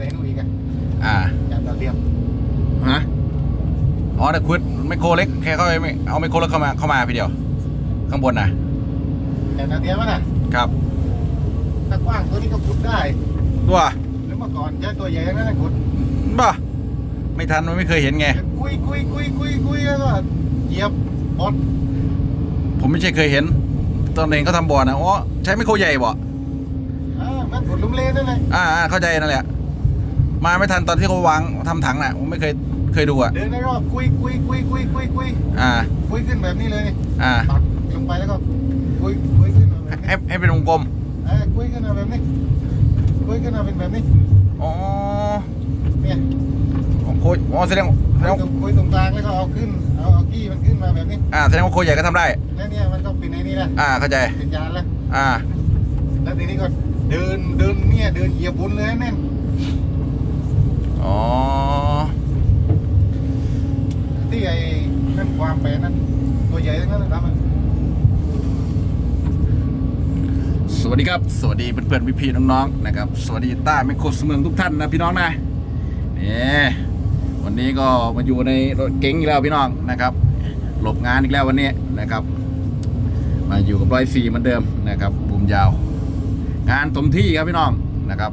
ในนู่นอีกอะอ่าจากดาวเทียมฮะอ๋อแต่คุดไมโครเล็กแค่เขาไม่เอาไมโครเล็กเข้ามาเข้ามาพี่เดียว ข้างบนนะจากดาวเทียมวะน่ะครับถ้ากว้างตัวนี้ก็ขุดได้ตัวแล้วเมื่อก่อนใช้ตัวใหญ่ทั้งนั้นนะขุดบ้าไม่ทันมันไม่เคยเห็นไง คุยคุยคุยคุยคุยแล้วก็เหยียบบดผมไม่ใช่เคยเห็น ตอนเองเขาทำบ่อนะอ๋อใช้ไมโครใหญ่บ่อ่ามันขุดหลุมเลนนั่นเลยอ่าอ่าเข้าใจนั่นแหละ มาไม่ทันตอนที่เขาวางทำถังน่ะผมไม่เคยเคยดูอะเดินในรอบคุยคุยคุยคุยคุยคุยอ่า คุยขึ้นแบบนี้เลยอ่าตัดลงไปแล้วก็คุยคุยขึ้นมาแบบนี้ให้ให้เป็นวงกลมเออคุยขึ้นมาแบบนี้คุยขึ้นมาเป็นแบบนี้อ๋อเนี่ยโคอ๋อแสดงแสดงคุยตรงคุยตรงกลางแล้วก็เอาขึ้นเอาเอากี้มันขึ้นมาแบบนี้อ่าแสดงว่าโคใหญ่ก็ทำได้แล้วเนี่ยมันก็เป็นในนี้นะอ่าเข้าใจเป็นยานแล้วอ่า แล้วทีนี้ก็เดินเดินเนี่ยเดินเหยียบบุญเลยแน่น อ๋อ ที่ไอ้นั่นความแปลนั้นตัวใหญ่ทั้งนั้นเลยทำอะสวัสดีครับ สวัสดีเพื่อนๆพี่ๆน้องๆนะครับ สวัสดีต้าแมคโครสเมืองทุกท่านนะพี่น้องนะนี่วันนี้ก็มาอยู่ในรถเก๋งอีกแล้วพี่น้องนะครับ หลบงานอีกแล้ววันนี้นะครับ มาอยู่กับร้อยสี่เหมือนเดิมนะครับบุมยาว งานเต็มที่ครับพี่น้องนะครับ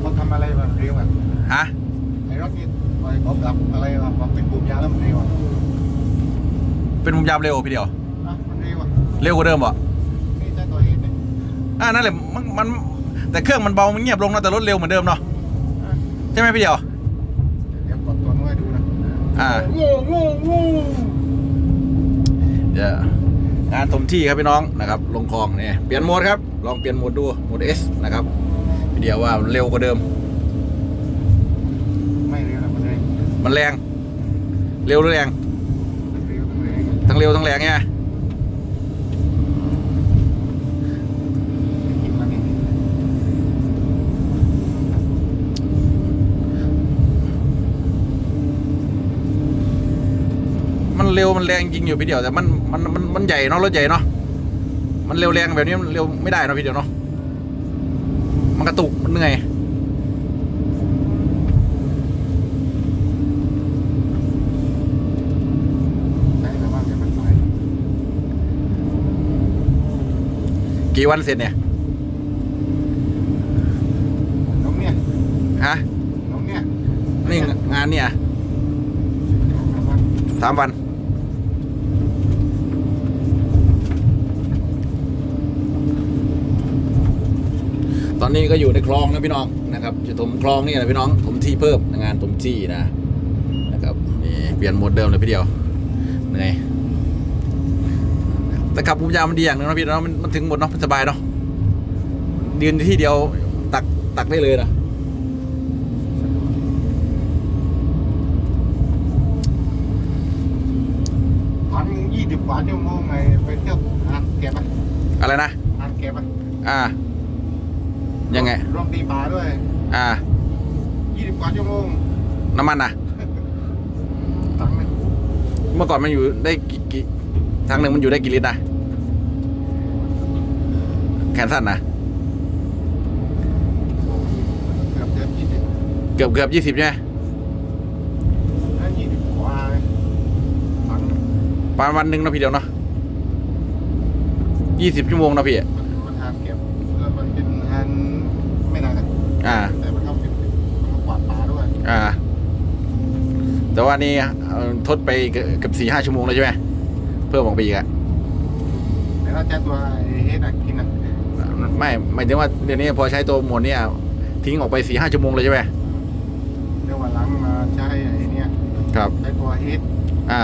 เขาทำอะไรแบบเร็วอะฮะไอ้รถนี่ไอ้เขาดับอะไรแบบว่าเป็นปุ่มยาวแล้วมันเร็วอะเป็นบุมยาวเร็วพี่เดียว อะมันเร็วอะเร็วกว่าเดิมบ่นี่ใช้ตัวเองเนี่ยอ่านั่นแหละมันมันแต่เครื่องมันเบามันเงียบลงนะแต่รถเร็วเหมือนเดิมเนาะอะใช่ไหมพี่เดียว เดี๋ยวกดตัวนู้นให้ดูนะอ่าโง่โง่โง่เดี๋ยวงานเต็มที่ครับพี่น้องนะครับ ลงคลองเนี่ยเปลี่ยนโหมดครับ ลองเปลี่ยนโหมดดูโหมด S นะครับ พี่เดียวว่ามันเร็วกว่าเดิม ไม่เร็วนะมันเร็วมันแรง เร็วหรือแรงมันเร็วมันเร็วทั้งเร็วทั้งแรงไงกินมันนี่มันเร็วมันแรงจริงอยู่พี่เดียวแต่มันมันมันมันใหญ่เนาะรถใหญ่เนาะมันเร็วแรงแบบนี้มันเร็วไม่ได้เนาะพี่เดียวเนาะ มันกระตุกมันเหนื่อยใช่แต่ว่าเดี๋ยวมันไปกี่วันเสร็จเนี่ยน้องเนี่ยฮะน้องเนี่ยนี่งานเนี่ยเอามาสามวัน ตอนนี้ก็อยู่ในคลองนะพี่น้องนะครับจะถมคลองนี่แหละพี่น้องถมที่เพิ่มงานถมที่นะนะครับนี่เปลี่ยนโหมดเดิมเลยพี่เดียวเหนื่อยแต่ขับภูมิยาวมันดีอย่างหนึงนะพี่เนาะมันมันถึงหมดเนาะมันสบายเนาะยืนที่เดียวตักตักได้เลยนะพันยี่สิบกว่าชั่วโมงไงไปเที่ยวอ่านเก็บอะอะไรนะอ่านเก็บอะอ่า ยังไง รวมตีปลาด้วย อ่ายี่สิบกว่าชั่วโมงน้ำมันนะตังค์หนึ่งเมื่อก่อนมันอยู่ได้กี่กี่ทางหนึ่งมันอยู่ได้กี่ลิตรนะแขนสั้นนะเกือบเกือบยี่สิบเกือบเกือบยี่สิบใช่ไหมถ้ายี่สิบกว่าตังค์ประมาณวันหนึ่งเนาะพี่เดียวเนาะยี่สิบชั่วโมงเนาะพี่ มันมันหานเก็บแล้วมันเป็นหานไม่นานนะ อ่า แต่มันก็เป็นมันก็กวาดปลาด้วยอ่า แต่ว่านี่เอ่อทดไปเกือบเกือบสี่ห้าชั่วโมงเลยใช่ไหมเพิ่มออกไปอีกอะแต่ถ้าใช้ตัวเฮดอะกินอะไม่หมายถึงว่าเดี๋ยวนี้พอใช้ตัวหมวดเนี่ยทิ้งออกไปสี่ห้าชั่วโมงเลยใช่ไหมเดี๋ยววันหลังมาใช้ไอ้เนี่ยครับ ใช้ตัวเฮดอ่า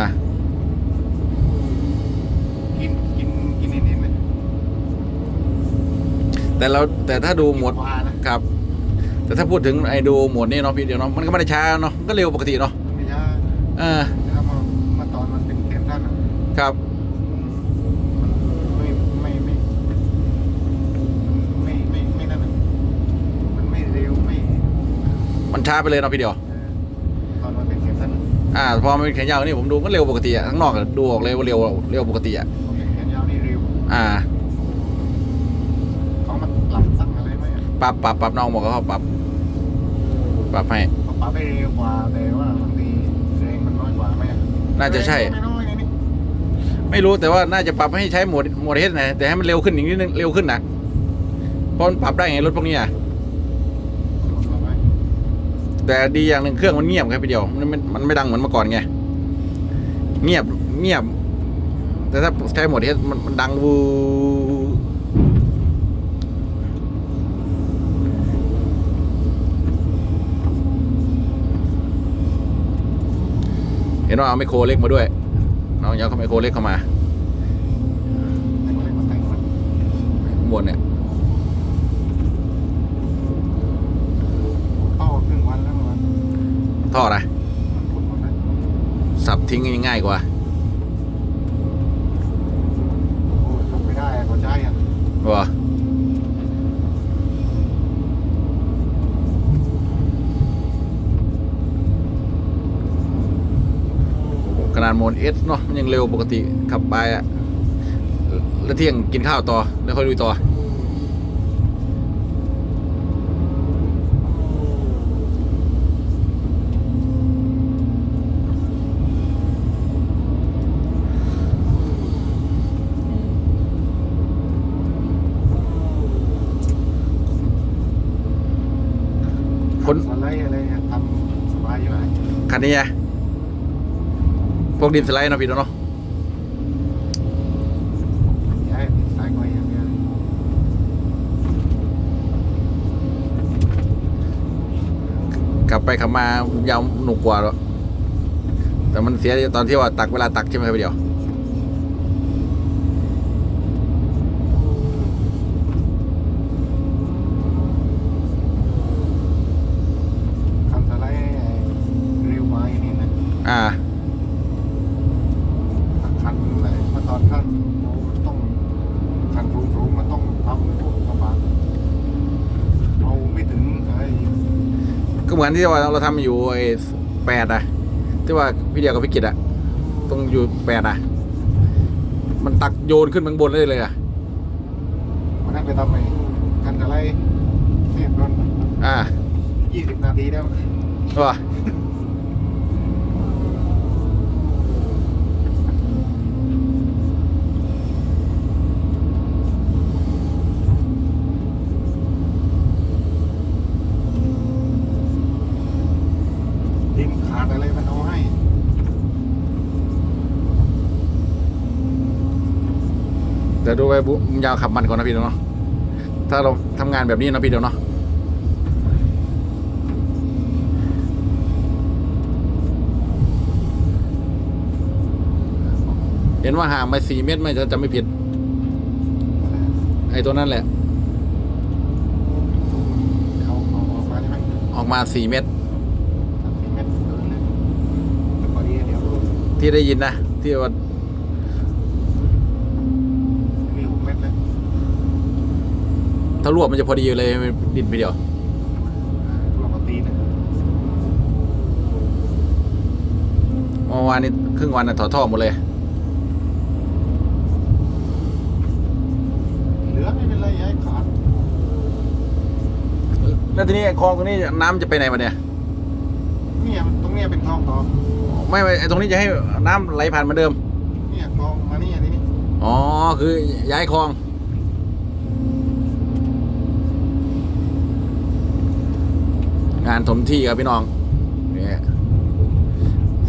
กินกินกินนิดๆเลยแต่เราแต่ถ้าดูหมวดกว่านะครับ แต่ถ้าพูดถึงไอ้ดูหมวดนี่เนาะพี่เดียวเนาะมันก็ไม่ได้ช้าเนาะมันก็เร็วปกติเนาะไม่ใช่เออถ้ามามาตอนมันเป็นเกมท่านอะครับมันไม่ไม่ไม่ไม่ไม่ไม่นั่นอะมันไม่เร็วไม่มันช้าไปเลยเนาะพี่เดียวเออตอนมันเป็นเกมท่านอะอ่าพอมันเป็นแขนยาวนี่ผมดูก็เร็วปกติอะข้างนอกอะดูออกเลยว่าเร็วเร็วปกติอะพอเป็นแขนยาวนี่เร็ว อ่า เขามา ปรับตั้งอะไรไหมอะปรับปรับปรับน้องบอกเขาปรับ ปรับให้เขาปรับไปเร็วกว่าแต่ว่าบางทีแรงมันน้อยกว่าไหมอะน่าจะใช่ ไม่น้อยนะนี่ไม่รู้แต่ว่าน่าจะปรับให้ใช้โหมดโหมดเฮดนะแต่ให้มันเร็วขึ้นอีกนิดนึงเร็วขึ้นนะเพราะมันปรับได้ไงรถพวกนี้อะปรับไว้แต่ดีอย่างหนึ่งเครื่องมันเงียบแค่ไปเดียวมันไม่มันไม่ดังเหมือนเมื่อก่อนไงเงียบเงียบ แต่ถ้าใช้โหมดเฮดมันมันดังวูเห็นว่าเอาไมโครเล็กมาด้วยน้องยาวเขาไมโครเล็กเข้ามาให้มันเล่นมาแต่งมันข้างบนเนี่ยต่อครึ่งวันแล้วมันท่อนะมันพุดหมดแล้วสับทิ้งง่ายกว่าโอ้ยทำไม่ได้อะเขาใช้อะวะข นาดโหมดเอสเนาะมันยังเร็วปกติขับไปอะแล้วเที่ยงกินข้าวต่อ แล้วค่อยลุยต่อ คน สไลด์อะไรเนี่ยทำสบายอยู่ไหนคันนี้ไง พวกดินสไลด์เนาะพี่น้องเดียวขับไปขับมายาวหนุกกว่าแต่มันเสียตอนที่ว่าตักเวลาตักใช่ไหมครับเดียว คันสไลด์เร็วมาอย่างนี้นะ อ่า คันไหนมาตอนขั้นโอ้มันต้องคันสูงๆมันต้องทำพวกกระบะเอาไม่ถึงไอ้ ก็เหมือน ที่ว่าเราทำอยู่ไอ้แปดอะที่ว่าพี่เดียวกับพี่กิตอะตรงอยู่แปดอะมันตักโยนขึ้นข้างบนเลยเลยอะมันนั่งไปทำไอ้คันสไลด์เนี่ยโดนอ่ายี่สิบนาทีแล้วว่า ขาดอะไรมันเอาให้เดี๋ยวดูไปบุมยาวขับมันก่อนนะพี่เดียวเนาะถ้าเราทำงานแบบนี้นะพี่เดี๋ยวเนาะเห็นว่าห่างไปสี่เมตรไม่จะจะไม่ผิด ไอ้ตัวนั้นแหละ ออกมาสี่เมตร สามสี่เมตรเกินเลยแต่พอดีเดี๋ยว ที่ได้ยินนะ ที่ว่ามีหกเมตรแล้วถ้ารวบมันจะพอดีเลยไม่ดินไปเดียว รวมกับตีนะเมื่อวานนี้ครึ่งวันนะถอดท่อหมดเลย เหลือไม่เป็นไรย้ายขาดแล้วทีนี้ไอ้คลองตรงนี้น้ำจะไปไหนมาเนี่ย เนี่ยตรงเนี้ยเป็นคลองต่อ ไม่ไม่ไอ้ตรงนี้จะให้น้ำไหลผ่านเหมือนเดิม เนี่ยคลองมานี่อันนี้อ๋อ คือย้ายคลอง งานถมที่ครับพี่น้องเนี่ย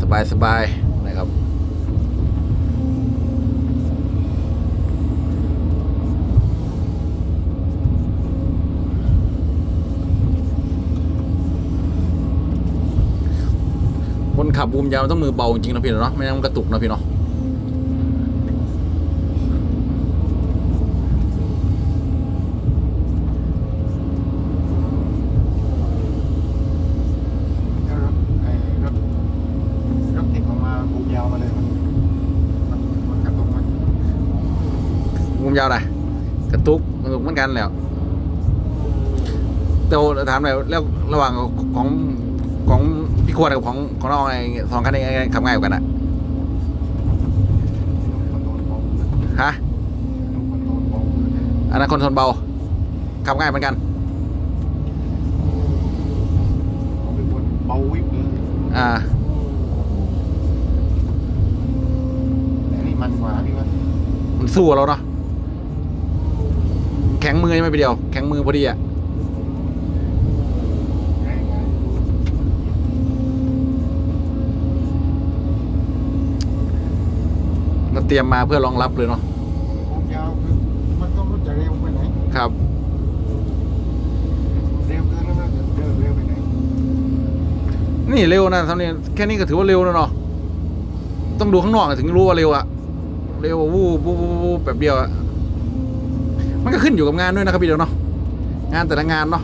สบายสบายน คนขับบูมยาวต้องมือเบาจริงนะพี่เนาะไม่งั้นมันกระตุกนะพี่เนาะแล้วรถไอ้รถรถติดออกมาบูมยาวมาเลยมันมันมันกระกมันมุมยาวไหนกระตุกกระตุกเหมือนกันแล้วแต่ว่าถามหน่อยแล้วระหว่างของ ของพี่ควรกับของของน้องไอ้สองคันนี้ไอ้ขับง่ายกว่ากันอะคอนโทรลเบาฮะคอนโทรลเบาอันนั้นคอนโทรลเบาขับง่ายเหมือนกันผมเป็นอ่าแต่นี่มันกว่าพี่ว่ามันสู้เราเนาะแข็งมือใช่ไหมพี่เดียว แข็งมือพอดีอะ แรงไง มัน เตรียมมาเพื่อรองรับเลยเนาะโค้งยาวคือมันต้องรู้จักเร็วไปไหนครับ เร็วเกินแล้วนะเดินเร็วไปไหนนี่เร็วนะเท่านี้แค่นี้ก็ถือว่าเร็วแล้วเนาะต้องดูข้างนอกอะถึงรู้ว่าเร็วอะเร็ววูบวูบวูบวูบแบบเดียวอะมันก็ขึ้นอยู่กับงานด้วยนะครับพี่เดียวเนาะงานแต่ละงานเนาะ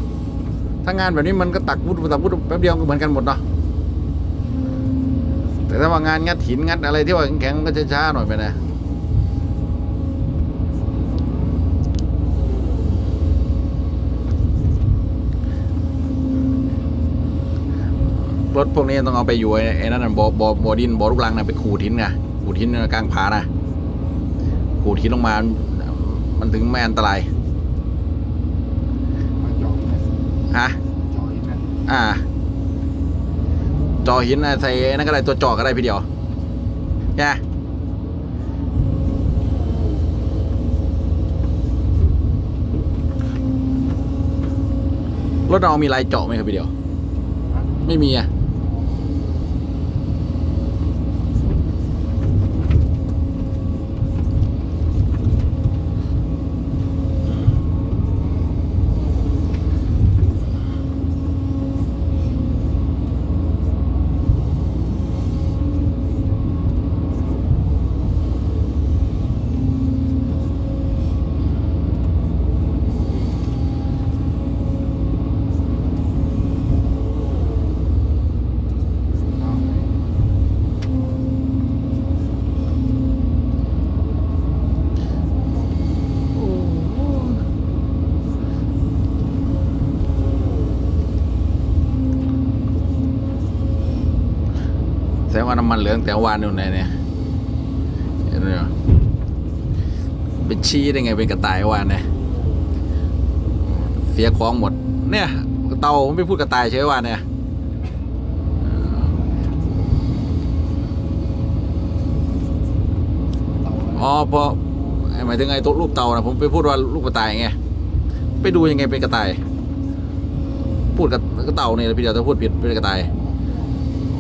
ถ้างานแบบนี้มันก็ตักวุดตักวุดแป๊บเดียวก็เหมือนกันหมดเนาะ แต่ถ้าว่างานงัดหินงัดอะไรที่ว่าแข็งๆมันก็จะช้าหน่อยไปนะรถพวกนี้ต้องเอาไปอยู่ไอ้ไอ้นั่นนะบ่อบ่อบ่อดินบ่อลูกรังนะไปขูดหินไงขูดหินกลางผานะขูดหินลงมา มันถึงไม่อันตรายมาจอดเนี่ยฮะจอดเนี่ยอ่า จอหินนะใส่นั่นก็ได้ตัวจอก็ได้พี่เดียวใช่ไหมรถเรามีลายเจาะไหมครับพี่เดียว ไม่มีอะ แสดงว่าน้ำมันเหลืองแต่วานอยู่ไหนเนี่ยเห็นไหมเป็นชี้ได้ไงเป็นกระต่ายวานเนี่ยเสียของหมด เนี่ยเตาไม่พูดกระต่ายใช่ไหมวานเนี่ยอ๋อพอหมายถึงไอ้ตัวรูปเตานะผมไปพูดว่าลูกกระต่ายไงไปดูยังไงเป็นกระต่าย พูดกับกระเต่าเนี่ยพี่เดียวถ้าพูดผิดเป็นกระต่าย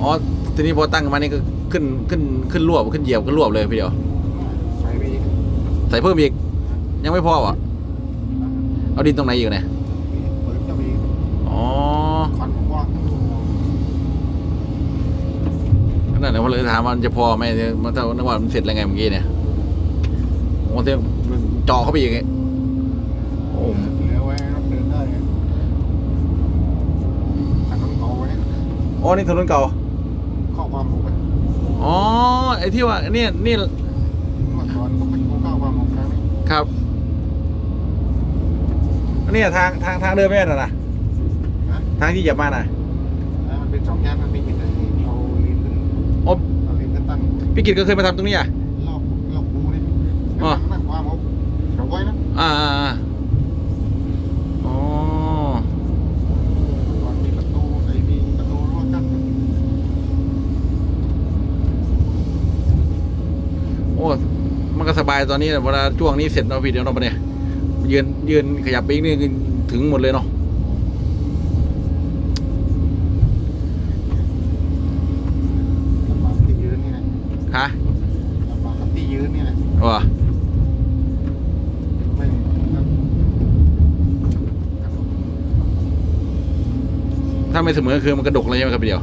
อ๋อ ทีนี้พอตั้งมานี่ก็ขึ้นขึ้นขึ้นรวบขึ้นเหยียบขึ้นรวบเลยพี่เดียว ใส่ไปอีกใส่เพิ่มอีก ยังไม่พอวะเอาดินตรงไหนอีกเนี่ยเปิดก็มีอ๋อควันกว้างนั่นแหละผมเลยถามว่ามันจะพอไหมเนี่ยมันถ้านึกว่ามันเสร็จแล้วไงเมื่อกี้เนี่ยโอ้เต็มจอเข้าไปอีกไงโอ้เหลือไว้รถเดินได้แต่ต้องเอาไว้อ๋อนี่ถนนเก่า ข้อความผมไปอ๋อไอ้ที่ว่าเนี่ยนี่เมื่อก่อนก็เป็นข้อความผมครั้งนี้ครับเนี่ยทางทางทางเดินไม่ได้น่ะนะนะทางที่เหยียบมาน่ะอ่ามันเป็นสองแยกมันมีกิจอะไรเอาลิ้นขึ้นโอ้เอาลิ้นขึ้นตั้งพี่กิตก็เคยมาทำตรงนี้อะรอบรอบกูนี่อ๋อนั่งความผมเขาไว้นะอ่าอ่าอ่าอ๋อ ก่อนมีประตูไอ้มีประตูรั้วกั้น โอ้มันก็สบาย ตอนนี้แหละเวลาช่วงนี้เสร็จเนาะพี่เดี๋ยวเราไปเนี่ยยืนยืนขยับไปอีกนี่คือถึงหมดเลยเนาะลำบากที่ยืนนี่แหละฮะลำบากกับที่ยืนนี่แหละว่าไม่ครับถ้าไม่เสมอคือมันกระดกเลยใช่ไหมครับพี่เดียว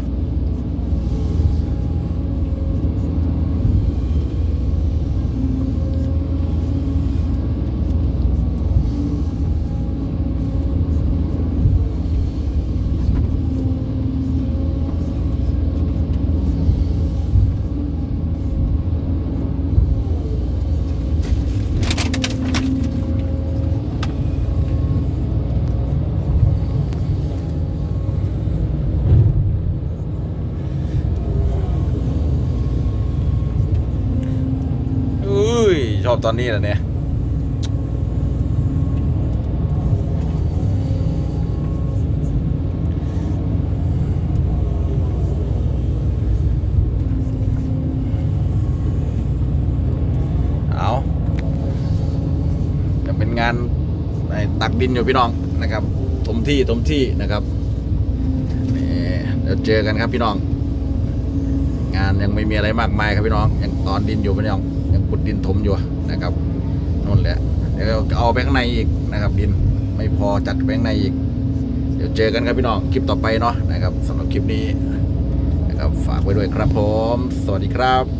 ตอนนี้แหละเนี่ยเอาจะเป็นงานตักดินอยู่พี่น้องนะครับถมที่ถมที่นะครับเดี๋ยวเจอกันครับพี่น้อง งานยังไม่มีอะไรมากมายครับพี่น้องยังตอนดินอยู่พี่น้อง ขุดดินถมอยู่นะครับนั่นแหละ เดี๋ยวเอาไปข้างในอีกนะครับ ดินไม่พอจัดไปข้างในอีก เดี๋ยวเจอกันครับพี่น้องคลิปต่อไปเนาะนะครับสำหรับคลิปนี้นะครับฝากไว้ด้วยครับผม สวัสดีครับ